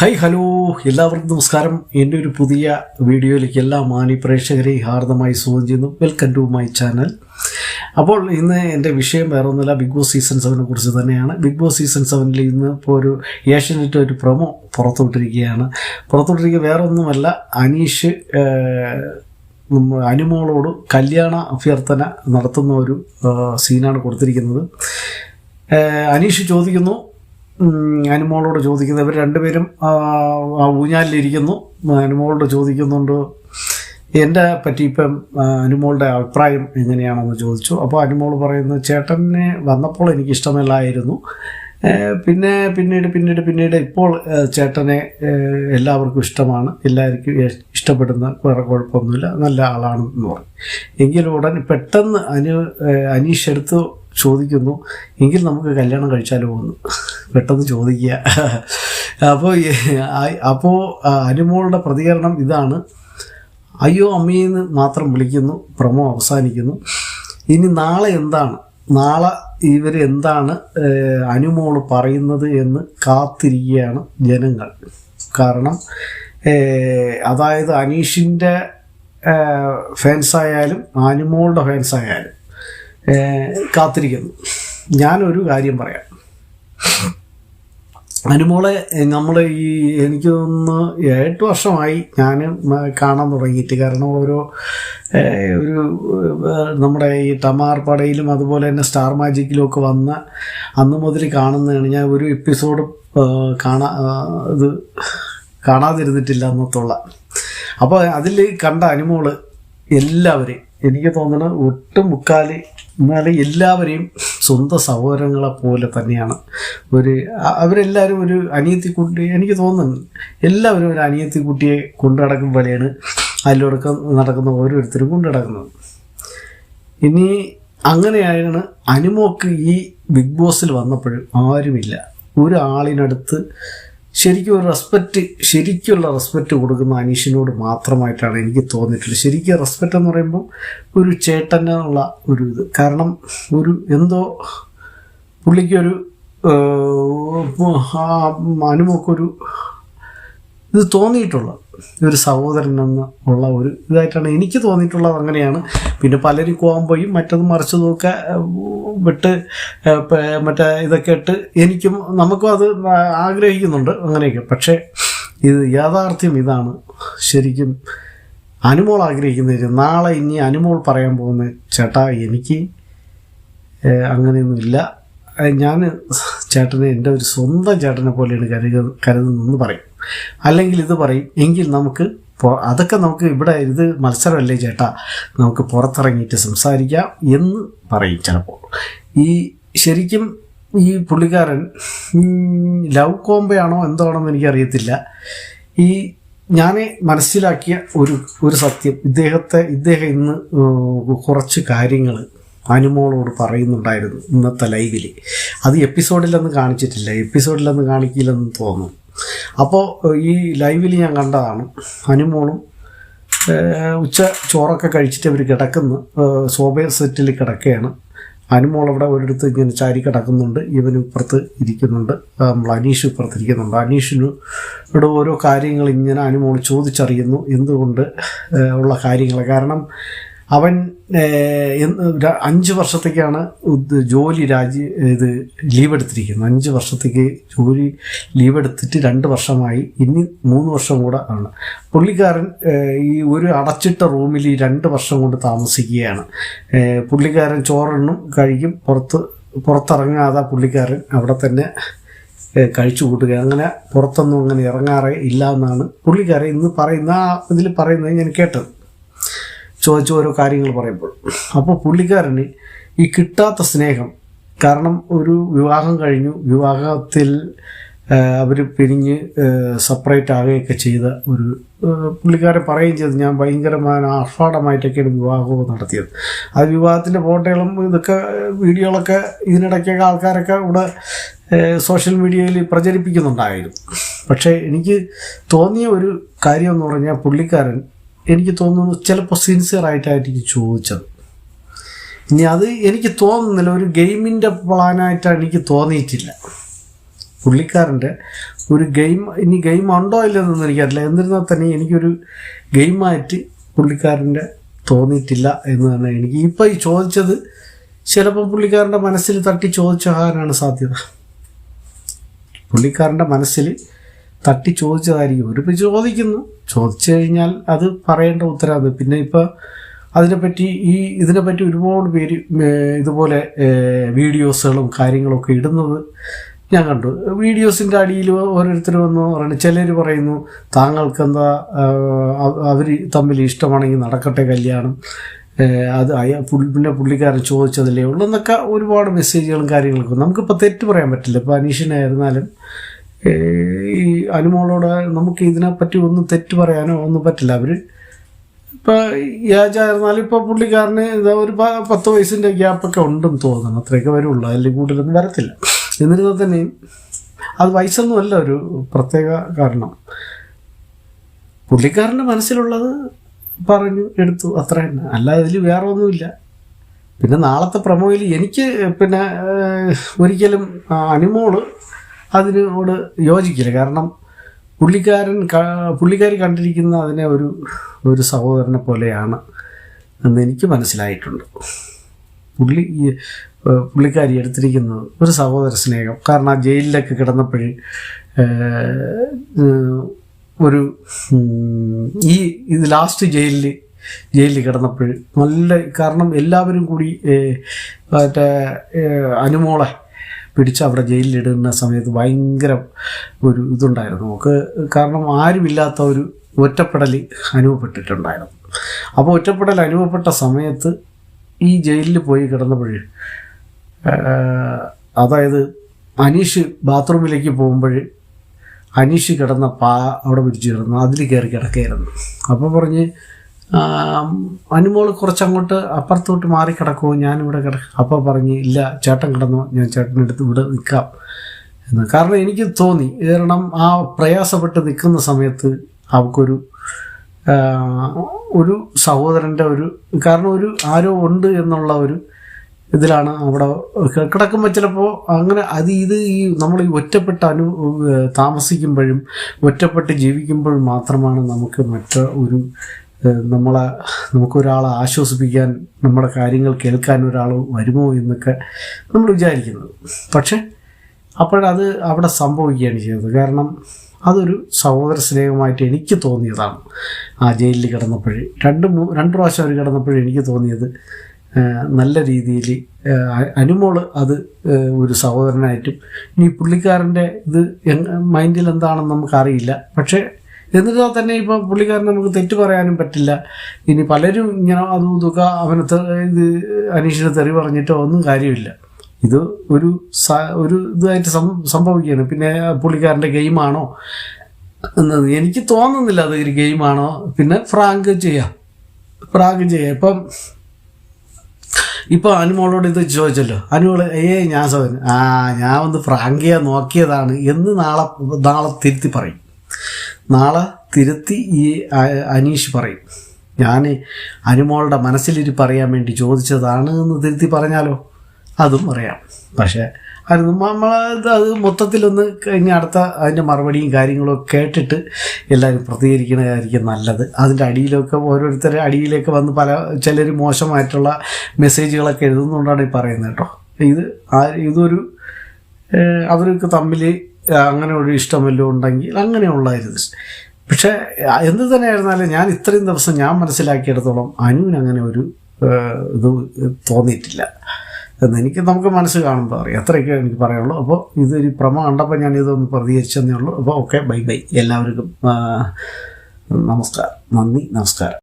Hi hello എല്ലാവർക്കും നമസ്കാരം. എന്റെ ഒരു പുതിയ വീഡിയോയിലേക്ക് എല്ലാ മാണി പ്രേക്ഷകരെയും ഹാർദമായി സ്വാഗതം ചെയ്യുന്നു. വെൽക്കം ടു മൈ ചാനൽ അപ്പോൾ ഇന്ന് എന്റെ വിഷയം വേറെ ഒന്നുമില്ല ബിഗ് ബോസ് സീസൺ സെവനെ കുറിച്ച് തന്നെയാണ്. ബിഗ് ബോസ് സീസൺ സെവനിൽ ഇന്ന് ഇപ്പോൾ ഒരു ഏഷ്യനെറ്റ് ഒരു പ്രൊമോ പുറത്തുവിട്ടിരിക്കുകയാണ്. പുറത്തുവിട്ടിരിക്കുക വേറെ ഒന്നുമല്ല അനീഷ് അനുമോളോട് കല്യാണ അഭ്യർത്ഥന നടത്തുന്ന ഒരു സീനാണ് കൊടുത്തിരിക്കുന്നത്. അനീഷ് ചോദിക്കുന്നു അനുമോളോട് ചോദിക്കുന്നത് ഇവർ രണ്ടുപേരും ആ, ഊഞ്ഞാലിലിരിക്കുന്നു. അനുമോളോട് ചോദിക്കുന്നുണ്ട് എന്റെ പറ്റി ഇപ്പം അനുമോളുടെ അഭിപ്രായം എങ്ങനെയാണെന്ന് ചോദിച്ചു. അപ്പോൾ അനുമോൾ പറയുന്നു ചേട്ടനെ വന്നപ്പോൾ എനിക്ക് ഇഷ്ടമല്ലായിരുന്നു പിന്നെ പിന്നീട് പിന്നീട് പിന്നീട് ഇപ്പോൾ ചേട്ടനെ എല്ലാവർക്കും ഇഷ്ടമാണ്. എല്ലാവർക്കും ഇഷ്ടപ്പെടുന്ന വേറെ കുഴപ്പമൊന്നുമില്ല. നല്ല ആളാണെന്ന് പറഞ്ഞു. എങ്കിലും ഉടൻ പെട്ടെന്ന് അനു അനീഷ് എടുത്ത് ചോദിക്കുന്നു. എങ്കിൽ നമുക്ക് കല്യാണം കഴിച്ചാലോ എന്ന്. പെട്ടെന്ന് ചോദിക്കുക. അപ്പോൾ അപ്പോൾ അനുമോളുടെ പ്രതികരണം ഇതാണ്. അയ്യോ അമ്മയെന്ന് മാത്രം വിളിക്കുന്നു. പ്രമോ അവസാനിക്കുന്നു. ഇനി നാളെ എന്താണ്? നാളെ ഇവർ എന്താണ് അനുമോൾ പറയുന്നത് എന്ന് കാത്തിരിക്കുകയാണ് ജനങ്ങൾ. കാരണം അതായത് അനീഷിന്റെ ഫാൻസായാലും അനുമോളുടെ ഫാൻസായാലും കാത്തിരിക്കുന്നു. ഞാനൊരു കാര്യം പറയാം. അനുമോളെ നമ്മൾ ഈ എനിക്ക് തോന്നുന്നു എട്ട് വർഷമായി ഞാൻ കാണാൻ തുടങ്ങിയിട്ട്. കാരണം ഓരോ ഒരു നമ്മുടെ ഈ തമാർപ്പടയിലും പടയിലും അതുപോലെ തന്നെ സ്റ്റാർ മാജിക്കിലും ഒക്കെ വന്ന അന്ന് മുതൽ കാണുന്നതാണ്. ഞാൻ ഒരു എപ്പിസോഡ് കാണാ ഇത് കാണാതിരുന്നിട്ടില്ല അന്നത്തുള്ള. അപ്പോൾ അതിൽ കണ്ട അനുമോൾ എല്ലാവരെയും എനിക്ക് തോന്നുന്നത് ഒട്ടും മുക്കാൽ എന്നാലും എല്ലാവരെയും സ്വന്തം സഹോദരങ്ങളെ പോലെ തന്നെയാണ്. ഒരു അവരെല്ലാവരും ഒരു അനിയത്തി കുട്ടി എനിക്ക് തോന്നുന്നു എല്ലാവരും ഒരു അനിയത്തി കുട്ടിയെ കൊണ്ടു നടക്കും പോലെയാണ് അതിലൊടക്കം നടക്കുന്ന ഓരോരുത്തരും കൊണ്ടു നടക്കുന്നത്. ഇനി അങ്ങനെയാണ് അനുമോക്ക് ഈ ബിഗ് ബോസിൽ വന്നപ്പോഴും ആരുമില്ല. ഒരാളിനടുത്ത് ശരിക്കും ഒരു റെസ്പെക്റ്റ് ശരിക്കുള്ള റെസ്പെക്റ്റ് കൊടുക്കുന്ന അനീഷിനോട് മാത്രമായിട്ടാണ് എനിക്ക് തോന്നിയിട്ടുള്ളത്. ശരിക്കും റെസ്പെക്റ്റ് എന്ന് പറയുമ്പോൾ ഒരു ചേട്ടനുള്ള ഒരു ഇത്. കാരണം ഒരു എന്തോ പുള്ളിക്കൊരു അനുമോക്കൊരു ഇത് തോന്നിയിട്ടുള്ളത്. ഒരു സഹോദരൻ എന്ന് ഉള്ള ഒരു ഇതായിട്ടാണ് എനിക്ക് തോന്നിയിട്ടുള്ളത് അങ്ങനെയാണ്. പിന്നെ പലരും കോമ്പയും മറ്റത് മറിച്ചതും ഒക്കെ ഏഹ്, വിട്ട് മറ്റേ ഇതൊക്കെ ഇട്ട് എനിക്കും നമുക്കും അത് ആഗ്രഹിക്കുന്നുണ്ട് അങ്ങനെയൊക്കെ. പക്ഷേ ഇത് യാഥാർത്ഥ്യം ഇതാണ്. ശരിക്കും അനുമോൾ ആഗ്രഹിക്കുന്നത് നാളെ ഇനി അനുമോൾ പറയാൻ പോകുന്ന ചേട്ടാ എനിക്ക് അങ്ങനെയൊന്നുമില്ല. ഞാൻ ചേട്ടനെ എന്റെ ഒരു സ്വന്തം ചേട്ടനെ പോലെയാണ് കരുത കരുതുന്നതെന്ന് പറയും. അല്ലെങ്കിൽ ഇത് പറയും എങ്കിൽ നമുക്ക് അതൊക്കെ നമുക്ക് ഇവിടെ ഇത് മത്സരമല്ലേ ചേട്ടാ നമുക്ക് പുറത്തിറങ്ങിയിട്ട് സംസാരിക്കാം എന്ന് പറയും ചിലപ്പോൾ. ഈ ശരിക്കും ഈ പുള്ളിക്കാരൻ ലവ് കോമ്പയാണോ എന്താണെന്ന് എനിക്കറിയത്തില്ല. ഈ ഞാൻ മനസ്സിലാക്കിയ ഒരു ഒരു സത്യം ഇദ്ദേഹത്തെ ഇദ്ദേഹം ഇന്ന് കുറച്ച് കാര്യങ്ങൾ അനുമോളോട് പറയുന്നുണ്ടായിരുന്നു ഇന്നത്തെ ലൈവിൽ അത് എപ്പിസോഡിലൊന്നും കാണിച്ചിട്ടില്ല എപ്പിസോഡിലൊന്നും കാണിക്കില്ലെന്ന് തോന്നുന്നു. അപ്പോൾ ഈ ലൈവിൽ ഞാൻ കണ്ടതാണ് അനുമോളും ഉച്ച ചോറൊക്കെ കഴിച്ചിട്ട് അവർ കിടക്കുന്നു. സോഫ സെറ്റിൽ കിടക്കുകയാണ് അനുമോൾ അവിടെ ഒരിടത്ത് ഇങ്ങനെ ചാരി കിടക്കുന്നുണ്ട്. ഇവൻ ഇപ്പുറത്ത് ഇരിക്കുന്നുണ്ട്. നമ്മൾ അനീഷ് ഇപ്പുറത്ത് ഇരിക്കുന്നുണ്ട്. അനീഷിന് ഇവിടെ ഓരോ കാര്യങ്ങൾ ഇങ്ങനെ അനുമോൾ ചോദിച്ചറിയുന്നു. എന്തുകൊണ്ട് ഉള്ള കാര്യങ്ങൾ കാരണം അവൻ അഞ്ച് വർഷത്തേക്കാണ് ജോലി രാജി ഇത് ലീവ് എടുത്തിരിക്കുന്നത് അഞ്ച് വർഷത്തേക്ക് ജോലി ലീവ് എടുത്തിട്ട് രണ്ട് വർഷമായി. ഇനി മൂന്ന് വർഷം കൂടെ ആണ്. പുള്ളിക്കാരൻ ഈ ഒരു അടച്ചിട്ട റൂമിൽ ഈ രണ്ട് വർഷം കൊണ്ട് താമസിക്കുകയാണ്. പുള്ളിക്കാരൻ ചോറെണ്ണും കഴിക്കും. പുറത്ത് പുറത്തിറങ്ങാതെ പുള്ളിക്കാരൻ അവിടെ തന്നെ കഴിച്ചു കൂട്ടുക. അങ്ങനെ പുറത്തൊന്നും അങ്ങനെ ഇറങ്ങാറേ ഇല്ല എന്നാണ് പുള്ളിക്കാരൻ ഇന്ന് പറയുന്ന ഇതിൽ പറയുന്നത് ഞാൻ കേട്ടത്. ചോദിച്ച ഓരോ കാര്യങ്ങൾ പറയുമ്പോൾ. അപ്പോൾ പുള്ളിക്കാരന് ഈ കിട്ടാത്ത സ്നേഹം കാരണം ഒരു വിവാഹം കഴിഞ്ഞു വിവാഹത്തിൽ അവർ പിരിഞ്ഞ് സെപ്പറേറ്റ് ആകുകയൊക്കെ ചെയ്ത ഒരു പുള്ളിക്കാരൻ പറയുകയും ചെയ്തു ഞാൻ ഭയങ്കരമായ ആർഭാടമായിട്ടൊക്കെയാണ് വിവാഹവും നടത്തിയത്. അത് വിവാഹത്തിന്റെ ഫോട്ടോകളും ഇതൊക്കെ വീഡിയോകളൊക്കെ ഇതിനിടയ്ക്കൊക്കെ ആൾക്കാരൊക്കെ ഇവിടെ സോഷ്യൽ മീഡിയയിൽ പ്രചരിപ്പിക്കുന്നുണ്ടായിരുന്നു. പക്ഷേ എനിക്ക് തോന്നിയ ഒരു കാര്യം എന്ന് പറഞ്ഞാൽ പുള്ളിക്കാരൻ എനിക്ക് തോന്നുന്നു ചിലപ്പോൾ സിൻസിയർ ആയിട്ടായിരിക്കും ചോദിച്ചത്. ഇനി അത് എനിക്ക് തോന്നുന്നില്ല ഒരു ഗെയിമിന്റെ പ്ലാനായിട്ടാണ് എനിക്ക് തോന്നിയിട്ടില്ല. പുള്ളിക്കാരന്റെ ഒരു ഗെയിം ഇനി ഗെയിം ഉണ്ടോ ഇല്ലെന്നൊന്നും എനിക്കറിയില്ല. എന്നിരുന്നാൽ തന്നെ എനിക്കൊരു ഗെയിമായിട്ട് പുള്ളിക്കാരന്റെ തോന്നിയിട്ടില്ല എന്ന് തന്നെ എനിക്ക് ഇപ്പം ഈ ചോദിച്ചത്. ചിലപ്പോൾ പുള്ളിക്കാരന്റെ മനസ്സിൽ തട്ടി ചോദിച്ചാകാനാണ് സാധ്യത. പുള്ളിക്കാരന്റെ മനസ്സിൽ തട്ടി ചോദിച്ചതായിരിക്കും. ഒരു ചോദിക്കുന്നു. ചോദിച്ചു കഴിഞ്ഞാൽ അത് പറയേണ്ട ഉത്തരവാദിത്വം പിന്നെ ഇപ്പോൾ അതിനെപ്പറ്റി ഈ ഇതിനെപ്പറ്റി ഒരുപാട് പേര് ഇതുപോലെ വീഡിയോസുകളും കാര്യങ്ങളൊക്കെ ഇടുന്നത് ഞാൻ കണ്ടു. വീഡിയോസിന്റെ അടിയിൽ ഓരോരുത്തർ വന്ന് പറയുന്നു ചിലർ പറയുന്നു താങ്കൾക്ക് എന്താ അവർ തമ്മിൽ ഇഷ്ടമാണെങ്കിൽ നടക്കട്ടെ കല്യാണം. അത് പിന്നെ പുള്ളിക്കാരൻ ചോദിച്ചതല്ലേ ഉള്ളൂ എന്നൊക്കെ ഒരുപാട് മെസ്സേജുകളും കാര്യങ്ങളൊക്കെ. നമുക്കിപ്പോൾ തെറ്റ് പറയാൻ പറ്റില്ല. ഇപ്പോൾ അനീഷിനായിരുന്നാലും ഈ അനുമോളോട് നമുക്ക് ഇതിനെപ്പറ്റി ഒന്നും തെറ്റ് പറയാനോ ഒന്നും പറ്റില്ല. അവർ ഇപ്പോൾ ഏജായിരുന്നാലും ഇപ്പോൾ പുള്ളിക്കാരന് ഇതാ ഒരു പത്ത് വയസ്സിന്റെ ഗ്യാപ്പൊക്കെ ഉണ്ടെന്ന് തോന്നുന്നു. അത്രയൊക്കെ വരുള്ളൂ. അതിൽ കൂടുതലൊന്നും വരത്തില്ല. എന്നിരുന്നാൽ തന്നെയും അത് വയസ്സൊന്നുമല്ല ഒരു പ്രത്യേക കാരണം. പുള്ളിക്കാരന്റെ മനസ്സിലുള്ളത് പറഞ്ഞു എടുത്തു. അത്ര തന്നെ. അല്ലാതെ ഇതിൽ വേറെ ഒന്നുമില്ല പിന്നെ നാളത്തെ പ്രമോയിൽ എനിക്ക് പിന്നെ ഒരിക്കലും അനുമോൾ അതിനോട് യോജിക്കില്ല. കാരണം പുള്ളിക്കാരൻ പുള്ളിക്കാരി കണ്ടിരിക്കുന്ന അതിനെ ഒരു ഒരു സഹോദരനെ പോലെയാണ് എന്ന് എനിക്ക് മനസ്സിലായിട്ടുണ്ട്. പുള്ളി പുള്ളിക്കാരി എടുത്തിരിക്കുന്നത് ഒരു സഹോദര സ്നേഹം. കാരണം ആ ജയിലിലൊക്കെ കിടന്നപ്പോഴും ഒരു ഈ ഇത് ലാസ്റ്റ് ജയിലിൽ ജയിലിൽ കിടന്നപ്പോൾ നല്ല കാരണം എല്ലാവരും കൂടി മറ്റേ അനുമോളെ പിടിച്ച് അവിടെ ജയിലിലിടുന്ന സമയത്ത് ഭയങ്കര ഒരു ഇതുണ്ടായിരുന്നു. നമുക്ക് കാരണം ആരുമില്ലാത്ത ഒരു ഒറ്റപ്പെടൽ അനുഭവപ്പെട്ടിട്ടുണ്ടായിരുന്നു. അപ്പോൾ ഒറ്റപ്പെടൽ അനുഭവപ്പെട്ട സമയത്ത് ഈ ജയിലിൽ പോയി കിടന്നപ്പോൾ അതായത് അനീഷ് ബാത്റൂമിലേക്ക് പോകുമ്പോൾ അനീഷ് കിടന്ന പാ അവിടെ പിടിച്ചു കിടന്നു അതിൽ കയറി കിടക്കുകയായിരുന്നു. അപ്പോൾ പറഞ്ഞ് അനുമോൾ കുറച്ചങ്ങോട്ട് അപ്പുറത്തോട്ട് മാറി കിടക്കുമോ ഞാനിവിടെ കിടക്കും അപ്പോൾ പറഞ്ഞ് ഇല്ല ചേട്ടൻ കിടന്നോ ഞാൻ ചേട്ടനെടുത്ത് ഇവിടെ നിൽക്കാം. എന്ന്. കാരണം എനിക്ക് തോന്നി കാരണം ആ പ്രയാസപ്പെട്ട് നിൽക്കുന്ന സമയത്ത് അവൾക്കൊരു ഒരു സഹോദരന്റെ ഒരു കാരണം ഒരു ആരോ ഉണ്ട് എന്നുള്ള ഒരു ഇതിലാണ് അവിടെ കിടക്കുമ്പോൾ ചിലപ്പോൾ അങ്ങനെ അത് ഇത് ഈ നമ്മൾ ഈ ഒറ്റപ്പെട്ട് അനു താമസിക്കുമ്പോഴും ഒറ്റപ്പെട്ട് ജീവിക്കുമ്പോഴും മാത്രമാണ് നമുക്ക് മറ്റൊരു ഒരു നമ്മളെ നമുക്കൊരാളെ ആശ്വസിപ്പിക്കാൻ നമ്മുടെ കാര്യങ്ങൾ കേൾക്കാൻ ഒരാൾ വരുമോ എന്നൊക്കെ നമ്മൾ വിചാരിക്കുന്നത് പക്ഷേ അപ്പോഴത് അവിടെ സംഭവിക്കുകയാണ് ചെയ്തത് കാരണം അതൊരു സഹോദര സ്നേഹമായിട്ട് എനിക്ക് തോന്നിയതാണ്. ആ ജയിലിൽ കിടന്നപ്പോൾ രണ്ട് മൂ രണ്ട് പ്രാവശ്യം അവർ കിടന്നപ്പോൾ എനിക്ക് തോന്നിയത് നല്ല രീതിയിൽ അനുമോൾ അത് ഒരു സഹോദരനായിട്ടും ഇനി പുള്ളിക്കാരന്റെ ഇത് മൈൻഡിൽ എന്താണെന്ന് നമുക്കറിയില്ല. പക്ഷേ എന്നിരുന്നാൽ തന്നെ ഇപ്പോൾ പുള്ളിക്കാരൻ നമുക്ക് തെറ്റ് പറയാനും പറ്റില്ല. ഇനി പലരും ഇങ്ങനെ അതും ഇതൊക്കെ അവനെ ഇത് അനീഷിനെ തെറി പറഞ്ഞിട്ടോ ഒന്നും കാര്യമില്ല. ഇത് ഒരു ഒരു ഇതായിട്ട് സംഭവിക്കുകയാണ്. പിന്നെ പുള്ളിക്കാരന്റെ ഗെയിമാണോ? എന്നത് എനിക്ക് തോന്നുന്നില്ല അത് ഒരു ഗെയിമാണോ? പിന്നെ ഫ്രാങ്ക് ചെയ്യാം. ഫ്രാങ്ക് ചെയ്യാം. ഇപ്പം ഇപ്പോൾ അനുമോളോട് ഇത് ചോദിച്ചല്ലോ. അനുമോൾ ഏ ഞാൻ സോദരൻ ആ ഞാൻ ഒന്ന് ഫ്രാങ്കിയ നോക്കിയതാണ്. എന്ന് നാളെ നാളെ തിരുത്തി പറയും. നാളെ തിരുത്തി ഈ അനീഷ് പറയും. ഞാൻ അനുമോളുടെ മനസ്സിലിരി പറയാൻ വേണ്ടി ചോദിച്ചതാണ് എന്ന് തിരുത്തി പറഞ്ഞാലോ? അതും പറയാം പക്ഷേ അത് നമ്മൾ അത് മൊത്തത്തിലൊന്ന് കഴിഞ്ഞ അടുത്ത അതിന്റെ മറുപടിയും കാര്യങ്ങളും കേട്ടിട്ട് എല്ലാവരും പ്രതികരിക്കുന്നതായിരിക്കും നല്ലത്. അതിന്റെ അടിയിലൊക്കെ ഓരോരുത്തരുടെ അടിയിലേക്ക് വന്ന് പല ചിലർ മോശമായിട്ടുള്ള മെസ്സേജുകളൊക്കെ എഴുതുന്നുകൊണ്ടാണ് ഈ പറയുന്നത് കേട്ടോ. ഇത് ആ ഇതൊരു അവർക്ക് തമ്മിൽ അങ്ങനെ ഒരു ഇഷ്ടമല്ലോ ഉണ്ടെങ്കിൽ അങ്ങനെയുള്ളായിരുന്നു പക്ഷേ എന്ത് തന്നെയായിരുന്നാലും ഞാൻ ഇത്രയും ദിവസം ഞാൻ മനസ്സിലാക്കിയെടുത്തോളം അനുവിന് അങ്ങനെ ഒരു ഇത് തോന്നിയിട്ടില്ല. എന്നെനിക്ക് നമുക്ക് മനസ്സ് കാണുമ്പോൾ അറിയാം. അത്രയൊക്കെ എനിക്ക് പറയുള്ളൂ അപ്പോൾ ഇതൊരു പ്രമ കണ്ടപ്പോൾ ഞാൻ ഇതൊന്ന് പ്രതികരിച്ചെന്നേ ഉള്ളൂ. അപ്പോൾ ഓക്കെ ബൈ ബൈ. എല്ലാവർക്കും നമസ്കാരം. നന്ദി നമസ്കാരം.